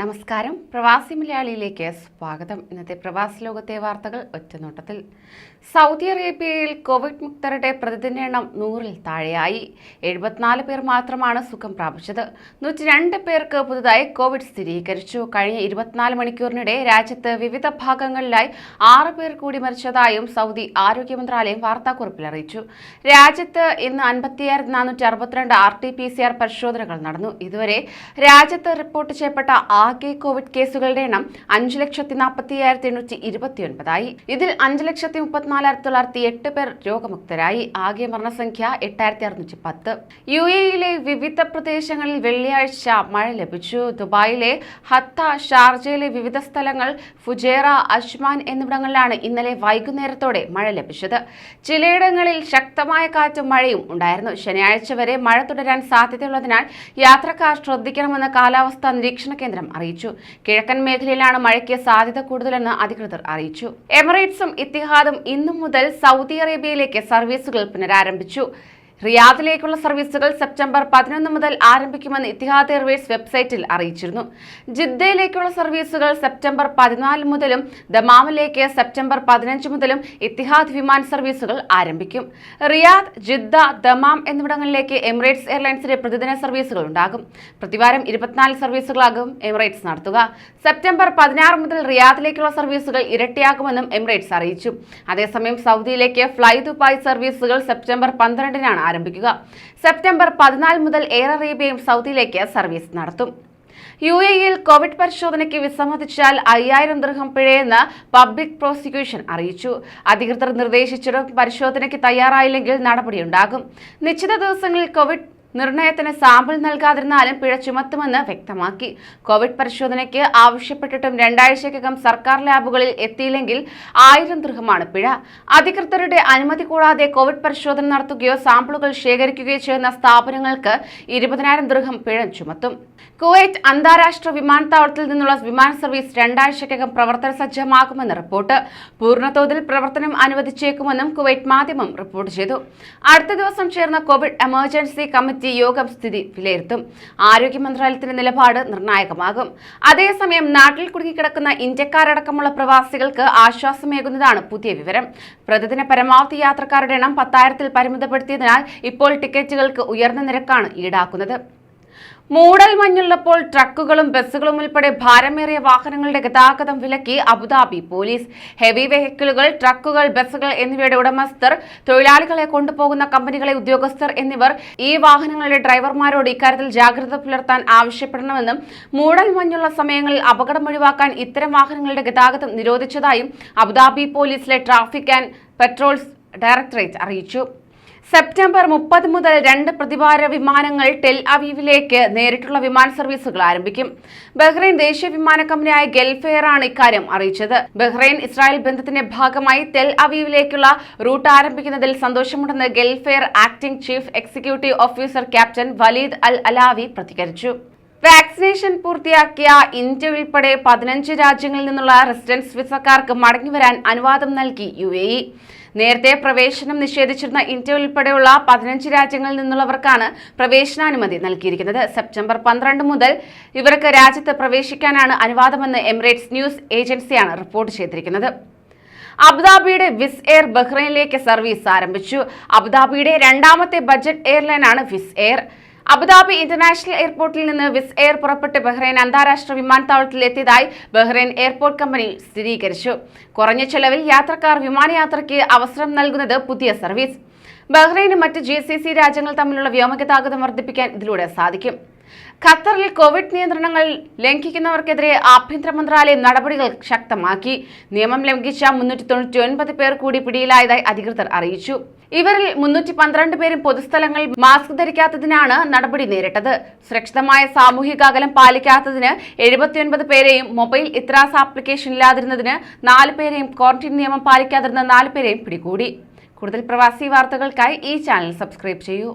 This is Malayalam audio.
നമസ്കാരം. പ്രവാസി മലയാളിയിലേക്ക് സ്വാഗതം. ഇന്നത്തെ പ്രവാസി ലോകത്തെ വാർത്തകൾ ഒറ്റനോട്ടത്തിൽ. സൗദി അറേബ്യയിൽ കോവിഡ് മുക്തരുടെ പ്രതിദിന എണ്ണം നൂറിൽ താഴെയായി. എഴുപത്തിനാല് പേർ മാത്രമാണ് സുഖം പ്രാപിച്ചത്. നൂറ്റി രണ്ട് പേർക്ക് പുതുതായി കോവിഡ് സ്ഥിരീകരിച്ചു. കഴിഞ്ഞ ഇരുപത്തിനാല് മണിക്കൂറിനിടെ രാജ്യത്ത് വിവിധ ഭാഗങ്ങളിലായി ആറ് പേർ കൂടി മരിച്ചതായും സൗദി ആരോഗ്യ മന്ത്രാലയം വാർത്താക്കുറിപ്പിൽ അറിയിച്ചു. രാജ്യത്ത് ഇന്ന് അൻപത്തിയായിരത്തി നാനൂറ്റി അറുപത്തിരണ്ട് R T P C R പരിശോധനകൾ നടന്നു. ഇതുവരെ രാജ്യത്ത് റിപ്പോർട്ട് ചെയ്യപ്പെട്ട ആകെ കോവിഡ് കേസുകളുടെ എണ്ണം അഞ്ച് ലക്ഷത്തി നാൽപ്പത്തി അയ്യായിരത്തി എണ്ണൂറ്റി ഇരുപത്തി ഒൻപതായി ഇതിൽ അഞ്ച് ലക്ഷത്തി മുപ്പത്തിനാലായിരത്തി തൊള്ളായിരത്തി എട്ട് പേർ രോഗമുക്തരായി. ആകെ മരണസംഖ്യ എട്ടായിരത്തി അറുന്നൂറ്റി പത്ത്. യു എയിലെ വിവിധ പ്രദേശങ്ങളിൽ വെള്ളിയാഴ്ച മഴ ലഭിച്ചു. ദുബായിലെ ഹത്ത ഷാർജയിലെ വിവിധ സ്ഥലങ്ങൾ ഫുജേറ അജ്മാൻ എന്നിവിടങ്ങളിലാണ് ഇന്നലെ വൈകുന്നേരത്തോടെ മഴ ലഭിച്ചത്. ചിലയിടങ്ങളിൽ ശക്തമായ കാറ്റും മഴയും ഉണ്ടായിരുന്നു. ശനിയാഴ്ച വരെ മഴ തുടരാൻ സാധ്യതയുള്ളതിനാൽ യാത്രക്കാർ ശ്രദ്ധിക്കണമെന്ന് കാലാവസ്ഥാ നിരീക്ഷണ കേന്ദ്രം അറിയിച്ചു. കിഴക്കൻ മേഖലയിലാണ് മഴയ്ക്ക് സാധ്യത കൂടുതലെന്ന് അധികൃതർ അറിയിച്ചു. എമിറേറ്റ്സും ഇത്തിഹാദും ഇന്നു മുതൽ സൗദി അറേബ്യയിലേക്ക് സർവീസുകൾ പുനരാരംഭിച്ചു. റിയാദിലേക്കുള്ള സർവീസുകൾ സെപ്റ്റംബർ പതിനൊന്ന് മുതൽ ആരംഭിക്കുമെന്ന് ഇത്തിഹാദ് എയർവേസ് വെബ്സൈറ്റിൽ അറിയിച്ചിരുന്നു. ജിദ്ദയിലേക്കുള്ള സർവീസുകൾ സെപ്റ്റംബർ പതിനാല് മുതലും ദമാമിലേക്ക് സെപ്റ്റംബർ പതിനഞ്ച് മുതലും ഇത്തിഹാദ് വിമാന സർവീസുകൾ ആരംഭിക്കും. റിയാദ് ജിദ്ദ ദമാം എന്നിവിടങ്ങളിലേക്ക് എമിറേറ്റ്സ് എയർലൈൻസിന്റെ പ്രതിദിന സർവീസുകൾ ഉണ്ടാകും. പ്രതിവാരം ഇരുപത്തിനാല് സർവീസുകളാകും എമിറേറ്റ്സ് നടത്തുക. സെപ്റ്റംബർ പതിനാറ് മുതൽ റിയാദിലേക്കുള്ള സർവീസുകൾ ഇരട്ടിയാകുമെന്നും എമിറേറ്റ്സ് അറിയിച്ചു. അതേസമയം സൗദിയിലേക്ക് ഫ്ലൈ ദുബായ് സർവീസുകൾ സെപ്റ്റംബർ പന്ത്രണ്ടിനാണ് ആരംഭിക്കുക. സെപ്റ്റംബർ പതിനാല് മുതൽ എയർ അറേബ്യയും സൗദിയിലേക്ക് സർവീസ് നടത്തും. യു എയിൽ കോവിഡ് പരിശോധനയ്ക്ക് വിസമ്മതിച്ചാൽ അയ്യായിരം ദൃഹം പിഴയെന്ന് പബ്ലിക് പ്രോസിക്യൂഷൻ അറിയിച്ചു. അധികൃതർ നിർദ്ദേശിച്ചിട്ടും പരിശോധനയ്ക്ക് തയ്യാറായില്ലെങ്കിൽ നടപടിയുണ്ടാകും. നിശ്ചിത ദിവസങ്ങളിൽ കോവിഡ് നിർണയത്തിന് സാമ്പിൾ നൽകാതിരുന്നാലും പിഴ ചുമത്തുമെന്ന് വ്യക്തമാക്കി. കോവിഡ് പരിശോധനയ്ക്ക് ആവശ്യപ്പെട്ടിട്ടും രണ്ടാഴ്ചയ്ക്കകം സർക്കാർ ലാബുകളിൽ എത്തിയില്ലെങ്കിൽ ആയിരം ദൃഹമാണ് പിഴ. അധികൃതരുടെ അനുമതി കൂടാതെ കോവിഡ് പരിശോധന നടത്തുകയോ സാമ്പിളുകൾ ശേഖരിക്കുകയോ ചെയ്യുന്ന സ്ഥാപനങ്ങൾക്ക് ഇരുപതിനായിരം ദൃഹം പിഴ ചുമത്തും. കുവൈറ്റ് അന്താരാഷ്ട്ര വിമാനത്താവളത്തിൽ നിന്നുള്ള വിമാന സർവീസ് രണ്ടാഴ്ചയ്ക്കകം പ്രവർത്തന സജ്ജമാകുമെന്ന് റിപ്പോർട്ട്. പൂർണതോതിൽ പ്രവർത്തനം അനുവദിച്ചേക്കുമെന്നും കുവൈറ്റ് മാധ്യമം റിപ്പോർട്ട് ചെയ്തു. അടുത്ത ദിവസം ചേർന്ന കോവിഡ് എമർജൻസി കമ്മിറ്റി യോഗം സ്ഥിതി വിലയിരുത്തും. ആരോഗ്യ മന്ത്രാലയത്തിന്റെ നിലപാട് നിർണായകമാകും. അതേസമയം നാട്ടിൽ കുടുങ്ങിക്കിടക്കുന്ന ഇന്ത്യക്കാരടക്കമുള്ള പ്രവാസികൾക്ക് ആശ്വാസമേകുന്നതാണ് പുതിയ വിവരം. പ്രതിദിന പരമാവധി യാത്രക്കാരുടെ എണ്ണം പത്തായിരത്തിൽ പരിമിതപ്പെടുത്തിയതിനാൽ ഇപ്പോൾ ടിക്കറ്റുകൾക്ക് ഉയർന്ന നിരക്കാണ് ഈടാക്കുന്നത്. മൂടൽ മഞ്ഞുള്ളപ്പോൾ ട്രക്കുകളും ബസ്സുകളും ഉൾപ്പെടെ ഭാരമേറിയ വാഹനങ്ങളുടെ ഗതാഗതം വിലക്കി അബുദാബി പോലീസ്. ഹെവി വെഹിക്കിളുകൾ ട്രക്കുകൾ ബസ്സുകൾ എന്നിവയുടെ ഉടമസ്ഥർ തൊഴിലാളികളെ കൊണ്ടുപോകുന്ന കമ്പനികളെ ഉദ്യോഗസ്ഥർ എന്നിവർ ഈ വാഹനങ്ങളുടെ ഡ്രൈവർമാരോട് ഇക്കാര്യത്തിൽ ജാഗ്രത പുലർത്താൻ ആവശ്യപ്പെടണമെന്നും മൂടൽ മഞ്ഞുള്ള സമയങ്ങളിൽ അപകടം ഒഴിവാക്കാൻ ഇത്തരം വാഹനങ്ങളുടെ ഗതാഗതം നിരോധിച്ചതായും അബുദാബി പോലീസിലെ ട്രാഫിക് ആൻഡ് പെട്രോൾസ് ഡയറക്ടറേറ്റ് അറിയിച്ചു. സെപ്റ്റംബർ മുപ്പത് മുതൽ രണ്ട് പ്രതിവാര വിമാനങ്ങൾ ടെൽ അവീവിലേക്ക് നേരിട്ടുള്ള വിമാന സർവീസുകൾ ആരംഭിക്കും. ബഹ്റൈൻ ദേശീയ വിമാന കമ്പനിയായ ഗൾഫെയർ ആണ് ഇക്കാര്യം അറിയിച്ചത്. ബഹ്റൈൻ ഇസ്രായേൽ ബന്ധത്തിന്റെ ഭാഗമായി ടെൽ അവീവിലേക്കുള്ള റൂട്ട് ആരംഭിക്കുന്നതിൽ സന്തോഷമുണ്ടെന്ന് Gulf Air acting chief executive officer captain Waleed al Alawi പ്രതികരിച്ചു. വാക്സിനേഷൻ പൂർത്തിയാക്കിയ ഇന്ത്യ ഉൾപ്പെടെ പതിനഞ്ച് രാജ്യങ്ങളിൽ നിന്നുള്ള റെസിഡൻസ് വിസക്കാർക്ക് മടങ്ങിവരാൻ അനുവാദം നൽകി യു നേരത്തെ പ്രവേശനം നിഷേധിച്ചിരുന്ന ഇന്ത്യ ഉൾപ്പെടെയുള്ള പതിനഞ്ച് രാജ്യങ്ങളിൽ നിന്നുള്ളവർക്കാണ് പ്രവേശനാനുമതി നൽകിയിരിക്കുന്നത്. സെപ്റ്റംബർ പന്ത്രണ്ട് മുതൽ ഇവർക്ക് രാജ്യത്ത് പ്രവേശിക്കാനാണ് അനുവാദമെന്ന് എമിറേറ്റ്സ് ന്യൂസ് ഏജൻസിയാണ് റിപ്പോർട്ട് ചെയ്തിരിക്കുന്നത്. അബുദാബിയുടെ വിസ് എയർ ബഹ്റൈനിലേക്ക് സർവീസ് ആരംഭിച്ചു. അബുദാബിയുടെ രണ്ടാമത്തെ budget എയർലൈനാണ് Wizz Air. Abu Dhabi international എയർപോർട്ടിൽ നിന്ന് വിസ് എയർ പുറപ്പെട്ട് ബഹ്റൈൻ അന്താരാഷ്ട്ര വിമാനത്താവളത്തിൽ എത്തിയതായി ബഹ്റൈൻ എയർപോർട്ട് കമ്പനി സ്ഥിരീകരിച്ചു. കുറഞ്ഞ ചെലവിൽ യാത്രക്കാർ വിമാനയാത്രയ്ക്ക് അവസരം നൽകുന്നത് പുതിയ സർവീസ്. ബഹ്റൈനും മറ്റ് ജി രാജ്യങ്ങൾ തമ്മിലുള്ള വ്യോമഗതാഗതം വർദ്ധിപ്പിക്കാൻ ഇതിലൂടെ സാധിക്കും. ഖത്തറിൽ കോവിഡ് നിയന്ത്രണങ്ങൾ ലംഘിക്കുന്നവർക്കെതിരെ ആഭ്യന്തര മന്ത്രാലയം നടപടികൾ ശക്തമാക്കി. നിയമം ലംഘിച്ച മുന്നൂറ്റി തൊണ്ണൂറ്റി ഒൻപത് പേർ കൂടി പിടിയിലായതായി അധികൃതർ അറിയിച്ചു. ഇവരിൽ മുന്നൂറ്റി പന്ത്രണ്ട് പേരും പൊതുസ്ഥലങ്ങളിൽ മാസ്ക് ധരിക്കാത്തതിനാണ് നടപടി നേരിട്ടത്. സുരക്ഷിതമായ സാമൂഹിക അകലം പാലിക്കാത്തതിന് എഴുപത്തിയൊൻപത് പേരെയും മൊബൈൽ ഇത്രാസ് ആപ്ലിക്കേഷൻ ഇല്ലാതിരുന്നതിന് നാല് പേരെയും ക്വാറന്റീൻ നിയമം പാലിക്കാതിരുന്ന നാല് പേരെയും പിടികൂടി. കൂടുതൽ പ്രവാസി വാർത്തകൾക്കായി ഈ ചാനൽ സബ്സ്ക്രൈബ് ചെയ്യൂ.